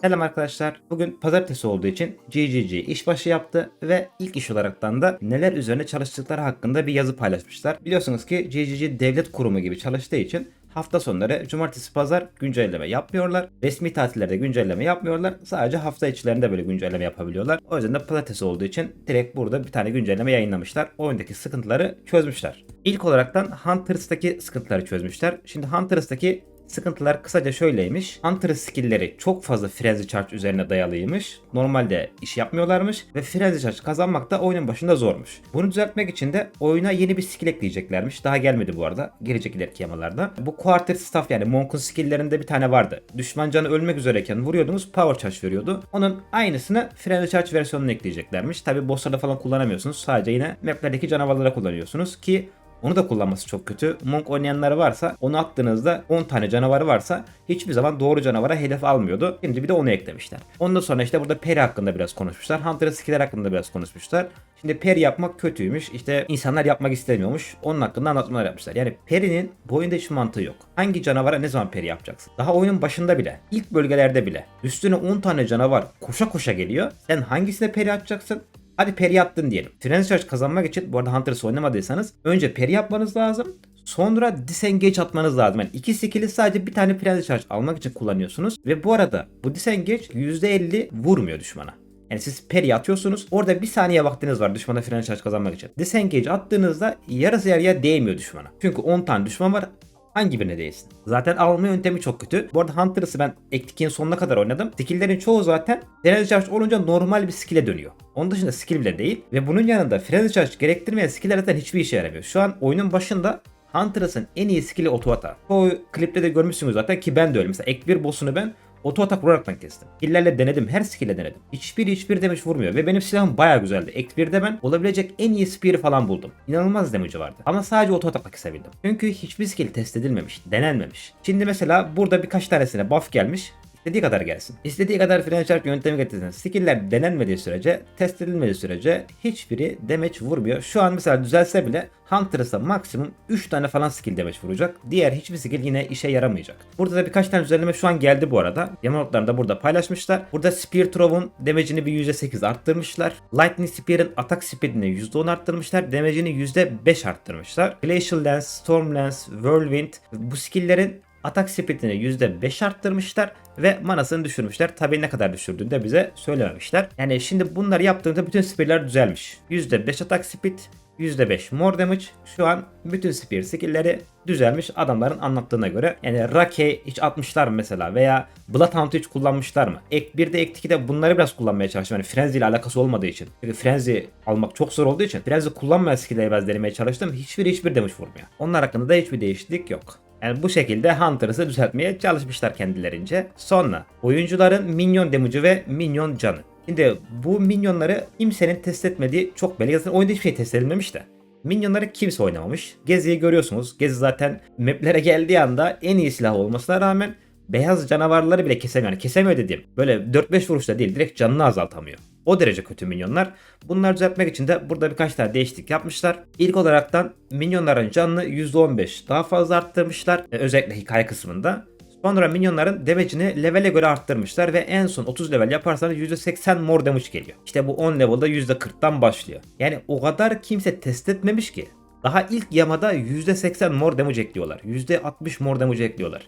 Selam arkadaşlar. Bugün pazartesi olduğu için GGG işbaşı yaptı ve ilk iş olaraktan da neler üzerine çalıştıkları hakkında bir yazı paylaşmışlar. Biliyorsunuz ki GGG devlet kurumu gibi çalıştığı için hafta sonları cumartesi pazar güncelleme yapmıyorlar. Resmi tatillerde güncelleme yapmıyorlar. Sadece hafta içlerinde böyle güncelleme yapabiliyorlar. O yüzden de pazartesi olduğu için direkt burada bir tane güncelleme yayınlamışlar. Oyundaki sıkıntıları çözmüşler. İlk olaraktan Hunters'taki sıkıntıları çözmüşler. Şimdi Hunters'taki Sıkıntılar kısaca şöyleymiş. Hunter skill'leri çok fazla frenzy charge üzerine dayalıymış. Normalde iş yapmıyorlarmış ve frenzy charge kazanmak da oyunun başında zormuş. Bunu düzeltmek için de oyuna yeni bir skill ekleyeceklermiş. Daha gelmedi bu arada. Gelecek ileriki yamalarda. Bu quarter staff yani Monk'un skill'lerinde bir tane vardı. Düşman canı ölmek üzereyken vuruyordunuz power charge veriyordu. Onun aynısını frenzy charge versiyonuna ekleyeceklermiş. Tabi bosslarda falan kullanamıyorsunuz. Sadece yine maplerdeki canavarlara kullanıyorsunuz ki onu da kullanması çok kötü. Monk oynayanları varsa onu attığınızda 10 tane canavarı varsa hiçbir zaman doğru canavara hedef almıyordu. Şimdi bir de onu eklemişler. Ondan sonra işte burada Peri hakkında biraz konuşmuşlar. Hunter skiller hakkında biraz konuşmuşlar. Şimdi Peri yapmak kötüymüş. İşte insanlar yapmak istemiyormuş. Onun hakkında anlatmalar yapmışlar. Yani Peri'nin bu oyunda hiç mantığı yok. Hangi canavara ne zaman Peri yapacaksın? Daha oyunun başında bile, ilk bölgelerde bile üstüne 10 tane canavar koşa koşa geliyor. Sen hangisine Peri atacaksın? Hadi peri attın diyelim. Charge kazanmak için bu arada Hunter's oynamadıysanız önce peri yapmanız lazım. Sonra disengage atmanız lazım. Yani iki skill'i sadece bir tane frenzy charge almak için kullanıyorsunuz. Ve bu arada bu disengage %50 vurmuyor düşmana. Yani siz peri atıyorsunuz. Orada bir saniye vaktiniz var düşmana frenzy charge kazanmak için. Disengage attığınızda yarısı yarıya değmiyor düşmana. Çünkü 10 tane düşman var hangi birine değilsin. Zaten alma yöntemi çok kötü. Bu arada Hunter'sı ben Ektik'in sonuna kadar oynadım. Skill'lerin çoğu zaten Frenzy Charge olunca normal bir skill'e dönüyor. Onun dışında skill bile değil. Ve bunun yanında Frenzy Charge gerektirmeyen skill'ler zaten hiçbir işe yaramıyor. Şu an oyunun başında Hunter'sın en iyi skill'i otoata. Çoğu klipte de görmüşsünüz zaten ki ben de öyle. Mesela ek bir boss'unu ben Oto atak vuraraktan kestim. Skill'lerle denedim. Her skill'le denedim. Hiçbir hiçbir damage vurmuyor. Ve benim silahım baya güzeldi. Ek 1'de ben olabilecek en iyi spear'ı falan buldum. İnanılmaz damage'ı vardı. Ama sadece oto atakla kesebildim. Çünkü hiçbir skill test edilmemiş. Denenmemiş. Şimdi mesela burada birkaç tanesine buff gelmiş. İstediği kadar gelsin. İstediği kadar fren çarp yöntemi getirsin. Skill'ler denenmediği sürece, test edilmediği sürece hiçbiri damage vurmuyor. Şu an mesela düzelse bile Hunter'sa maksimum 3 tane falan skill damage vuracak. Diğer hiçbir skill yine işe yaramayacak. Burada da birkaç tane düzenleme şu an geldi bu arada. Yamanotlarını da burada paylaşmışlar. Burada Spear Throw'un damage'ini bir %8 arttırmışlar. Lightning Spear'ın atak speedini %10 arttırmışlar. Damage'ini %5 arttırmışlar. Glacial Lance, Storm Lance, Whirlwind bu skill'lerin atak speedini %5 arttırmışlar ve manasını düşürmüşler. Tabii ne kadar düşürdüğünü de bize söylememişler. Yani şimdi bunları yaptığında bütün speedler düzelmiş. %5 atak speed, %5 more damage. Şu an bütün spear skill'leri düzelmiş adamların anlattığına göre. Yani Rake hiç atmışlar mı mesela veya Bloodhound'u hiç kullanmışlar mı? Ek 1'de ek 2'de bunları biraz kullanmaya çalıştım. Yani Frenzy ile alakası olmadığı için. Çünkü Frenzy almak çok zor olduğu için Frenzy kullanmayan skill'leri biraz denemeye çalıştım. Hiçbir hiçbir damage vurmuyor. Onlar hakkında da hiçbir değişiklik yok. Yani bu şekilde Hunter'ı düzeltmeye çalışmışlar kendilerince. Sonra oyuncuların minyon damage'ı ve minyon canı. Şimdi bu minyonları kimsenin test etmediği çok belli. Zaten oyunda hiçbir şey test edilmemiş de. Minyonları kimse oynamamış. Gezi'yi görüyorsunuz. Gezi zaten maplere geldiği anda en iyi silah olmasına rağmen beyaz canavarları bile kesemiyor. Yani kesemiyor dediğim. Böyle 4-5 vuruşta değil direkt canını azaltamıyor. O derece kötü minyonlar. Bunları düzeltmek için de burada birkaç tane değişiklik yapmışlar. İlk olaraktan minyonların canını %15 daha fazla arttırmışlar. E, özellikle hikaye kısmında. Sonra minyonların damage'ini levele göre arttırmışlar ve en son 30 level yaparsanız %80 more damage geliyor. İşte bu 10 level'da %40'dan başlıyor. Yani o kadar kimse test etmemiş ki. Daha ilk yamada %80 more damage ekliyorlar. %60 more damage ekliyorlar.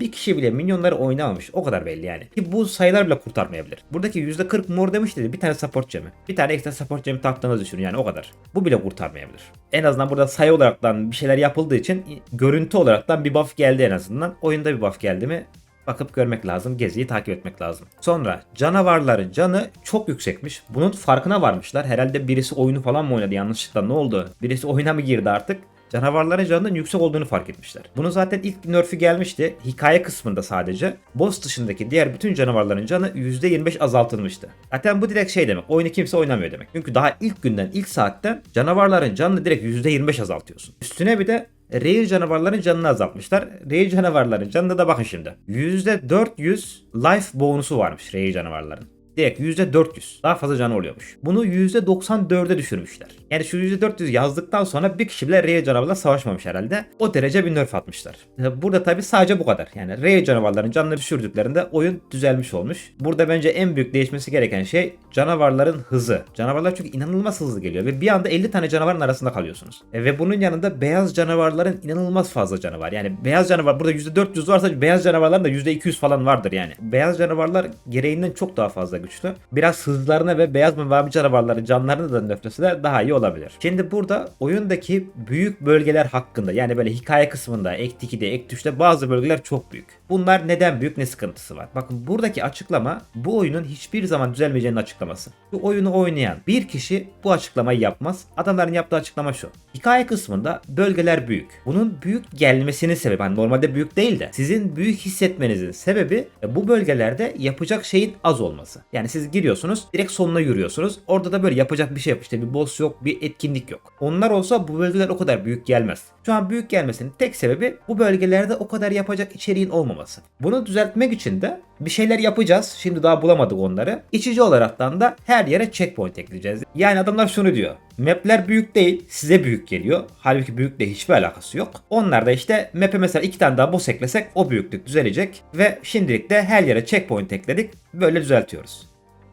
Bir kişi bile minyonları oynamamış. O kadar belli yani. Ki bu sayılar bile kurtarmayabilir. Buradaki %40 mor demiş dedi. Bir tane support gemi. Bir tane ekstra support gemi taktığınızı düşünün yani o kadar. Bu bile kurtarmayabilir. En azından burada sayı olaraktan bir şeyler yapıldığı için görüntü olaraktan bir buff geldi en azından. Oyunda bir buff geldi mi bakıp görmek lazım. Geziyi takip etmek lazım. Sonra canavarların canı çok yüksekmiş. Bunun farkına varmışlar. Herhalde birisi oyunu falan mı oynadı yanlışlıkla ne oldu? Birisi oyuna mı girdi artık? Canavarların canının yüksek olduğunu fark etmişler. Bunu zaten ilk nerf'i gelmişti. Hikaye kısmında sadece. Boss dışındaki diğer bütün canavarların canı %25 azaltılmıştı. Zaten bu direkt şey demek. Oyunu kimse oynamıyor demek. Çünkü daha ilk günden, ilk saatten canavarların canını direkt %25 azaltıyorsun. Üstüne bir de Rare canavarların canını azaltmışlar. Rare canavarların canına da bakın şimdi. %400 life bonusu varmış Rare canavarların. Direkt %400 daha fazla canı oluyormuş. Bunu %94'e düşürmüşler. Yani şu %400 yazdıktan sonra bir kişi bile Rey canavarla savaşmamış herhalde. O derece bir nerf atmışlar. E, Burada tabi sadece bu kadar. Yani Rey canavarların canını düşürdüklerinde oyun düzelmiş olmuş. Burada bence en büyük değişmesi gereken şey canavarların hızı. Canavarlar çünkü inanılmaz hızlı geliyor ve bir anda 50 tane canavarın arasında kalıyorsunuz. E, ve bunun yanında beyaz canavarların inanılmaz fazla canı var. Yani beyaz canavar burada %400 varsa beyaz canavarların da %200 falan vardır yani. Beyaz canavarlar gereğinden çok daha fazla güçlü. Biraz hızlarına ve beyaz ve mavi canavarların canlarını da nöfleseler daha iyi olabilir. Şimdi burada oyundaki büyük bölgeler hakkında yani böyle hikaye kısmında, ek 2'de, ek 3'te bazı bölgeler çok büyük. Bunlar neden büyük ne sıkıntısı var? Bakın buradaki açıklama bu oyunun hiçbir zaman düzelmeyeceğinin açıklaması. Bu oyunu oynayan bir kişi bu açıklamayı yapmaz. Adamların yaptığı açıklama şu. Hikaye kısmında bölgeler büyük. Bunun büyük gelmesinin sebebi hani normalde büyük değil de sizin büyük hissetmenizin sebebi e, bu bölgelerde yapacak şeyin az olması. Yani siz giriyorsunuz direkt sonuna yürüyorsunuz. Orada da böyle yapacak bir şey yok. İşte bir boss yok, bir etkinlik yok. Onlar olsa bu bölgeler o kadar büyük gelmez. Şu an büyük gelmesinin tek sebebi bu bölgelerde o kadar yapacak içeriğin olmaması. Bunu düzeltmek için de bir şeyler yapacağız. Şimdi daha bulamadık onları. İçici olaraktan da her yere checkpoint ekleyeceğiz. Yani adamlar şunu diyor. Map'ler büyük değil, size büyük geliyor. Halbuki büyükle hiçbir alakası yok. Onlar da işte map'e mesela iki tane daha boss eklesek o büyüklük düzelecek. Ve şimdilik de her yere checkpoint ekledik. Böyle düzeltiyoruz.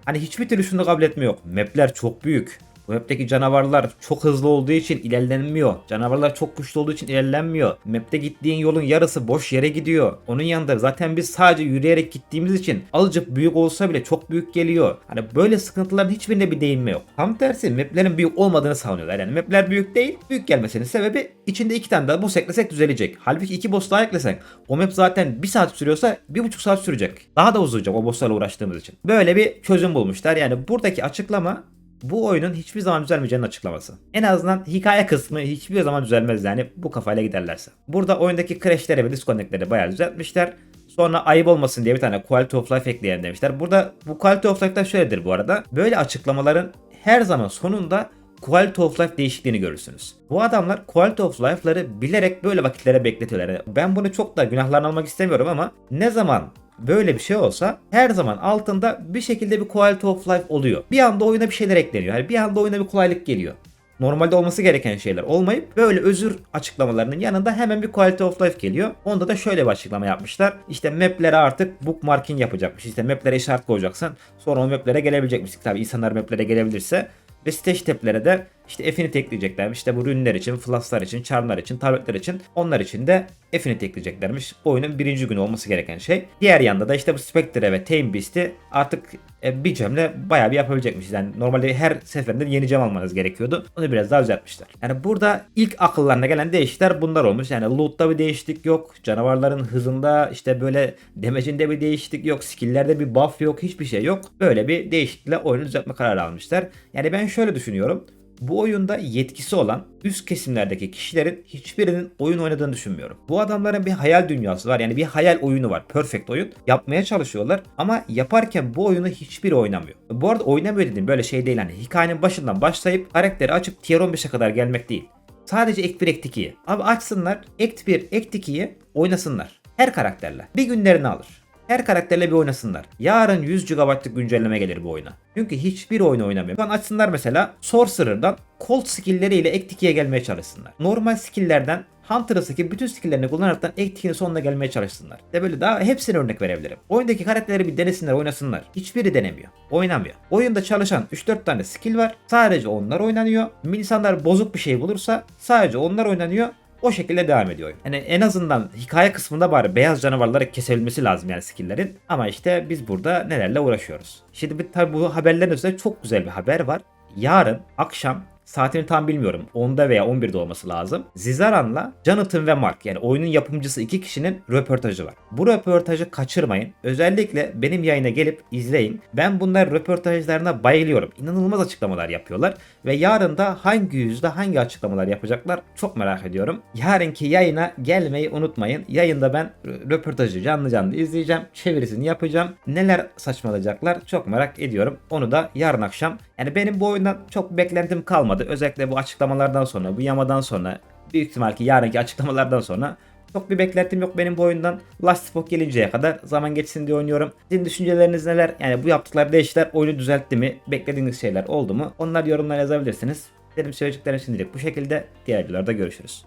Hani hiçbir türlü şunu kabul etme yok. Map'ler çok büyük. Bu map'teki canavarlar çok hızlı olduğu için ilerlenmiyor. Canavarlar çok güçlü olduğu için ilerlenmiyor. Map'te gittiğin yolun yarısı boş yere gidiyor. Onun yanında zaten biz sadece yürüyerek gittiğimiz için azıcık büyük olsa bile çok büyük geliyor. Hani böyle sıkıntıların hiçbirine bir değinme yok. Tam tersi map'lerin büyük olmadığını savunuyorlar. Yani map'ler büyük değil, büyük gelmesinin sebebi içinde iki tane daha boss eklesek düzelecek. Halbuki iki boss daha eklesek o map zaten bir saat sürüyorsa bir buçuk saat sürecek. Daha da uzayacak o bosslarla uğraştığımız için. Böyle bir çözüm bulmuşlar. Yani buradaki açıklama bu oyunun hiçbir zaman düzelmeyeceğinin açıklaması. En azından hikaye kısmı hiçbir zaman düzelmez yani bu kafayla giderlerse. Burada oyundaki crashleri ve disconnectleri bayağı düzeltmişler. Sonra ayıp olmasın diye bir tane quality of life ekleyen demişler. Burada bu quality of life'da şöyledir bu arada. Böyle açıklamaların her zaman sonunda quality of life değişikliğini görürsünüz. Bu adamlar quality of life'ları bilerek böyle vakitlere bekletiyorlar. Yani ben bunu çok da günahlarını almak istemiyorum ama ne zaman böyle bir şey olsa her zaman altında bir şekilde bir quality of life oluyor. Bir anda oyuna bir şeyler ekleniyor. Yani bir anda oyuna bir kolaylık geliyor. Normalde olması gereken şeyler olmayıp böyle özür açıklamalarının yanında hemen bir quality of life geliyor. Onda da şöyle bir açıklama yapmışlar. İşte maplere artık bookmarking yapacakmış. İşte maplere işaret koyacaksın. Sonra o maplere gelebilecekmiş. Tabii insanlar maplere gelebilirse. Ve stage tab'lere de işte Affinity ekleyeceklermiş. İşte bu rünler için, flasklar için, charmlar için, tabletler için. Onlar için de Affinity ekleyeceklermiş. Oyunun birinci günü olması gereken şey. Diğer yanda da işte bu Spectre ve Tame Beast'i artık e, bir cemle bayağı bir yapabilecekmiş. Yani normalde her seferinde yeni cem almanız gerekiyordu. Onu biraz daha düzeltmişler. Yani burada ilk akıllarına gelen değişiklikler bunlar olmuş. Yani loot'ta bir değişiklik yok. Canavarların hızında işte böyle demecinde bir değişiklik yok. Skill'lerde bir buff yok. Hiçbir şey yok. Böyle bir değişiklikle oyunu düzeltme kararı almışlar. Yani ben şöyle düşünüyorum bu oyunda yetkisi olan üst kesimlerdeki kişilerin hiçbirinin oyun oynadığını düşünmüyorum. Bu adamların bir hayal dünyası var. Yani bir hayal oyunu var. Perfect oyun. Yapmaya çalışıyorlar ama yaparken bu oyunu hiçbiri oynamıyor. Bu arada oynamıyor dediğim böyle şey değil. Hani hikayenin başından başlayıp karakteri açıp tier 15'e kadar gelmek değil. Sadece Act 1 Act 2'yi. Abi açsınlar Act 1 Act 2'yi oynasınlar. Her karakterle. Bir günlerini alır. Her karakterle bir oynasınlar. Yarın 100 GB'lık güncelleme gelir bu oyuna. Çünkü hiçbir oyun oynamıyor. Şu açsınlar mesela Sorcerer'dan Cold skill'leriyle 2'ye gelmeye çalışsınlar. Normal skill'lerden Hunter'daki bütün skill'lerini kullanaraktan 2'nin sonuna gelmeye çalışsınlar. De böyle daha hepsine örnek verebilirim. Oyundaki karakterleri bir denesinler oynasınlar. Hiçbiri denemiyor. Oynamıyor. Oyunda çalışan 3-4 tane skill var. Sadece onlar oynanıyor. İnsanlar bozuk bir şey bulursa sadece onlar oynanıyor. O şekilde devam ediyor. Yani en azından hikaye kısmında bari beyaz canavarlara kesebilmesi lazım yani skill'lerin. Ama işte biz burada nelerle uğraşıyoruz. Şimdi tabi bu haberlerin üzerinde çok güzel bir haber var. Yarın akşam saatini tam bilmiyorum. 10'da veya 11'de olması lazım. Zizaran'la Jonathan ve Mark yani oyunun yapımcısı iki kişinin röportajı var. Bu röportajı kaçırmayın. Özellikle benim yayına gelip izleyin. Ben bunlar röportajlarına bayılıyorum. İnanılmaz açıklamalar yapıyorlar. Ve yarın da hangi yüzde hangi açıklamalar yapacaklar çok merak ediyorum. Yarınki yayına gelmeyi unutmayın. Yayında ben röportajı canlı canlı izleyeceğim. Çevirisini yapacağım. Neler saçmalayacaklar çok merak ediyorum. Onu da yarın akşam. Yani benim bu oyundan çok beklentim kalmadı. Özellikle bu açıklamalardan sonra, bu yamadan sonra büyük ihtimal ki yarınki açıklamalardan sonra Çok bir beklentim yok benim bu oyundan. Last Epoch gelinceye kadar zaman geçsin diye oynuyorum. Sizin düşünceleriniz neler? Yani bu yaptıkları değişiklikler oyunu düzeltti mi? Beklediğiniz şeyler oldu mu? Onlar yorumlara yazabilirsiniz. Benim söyleyeceklerim şimdilik bu şekilde. Diğer videolarda görüşürüz.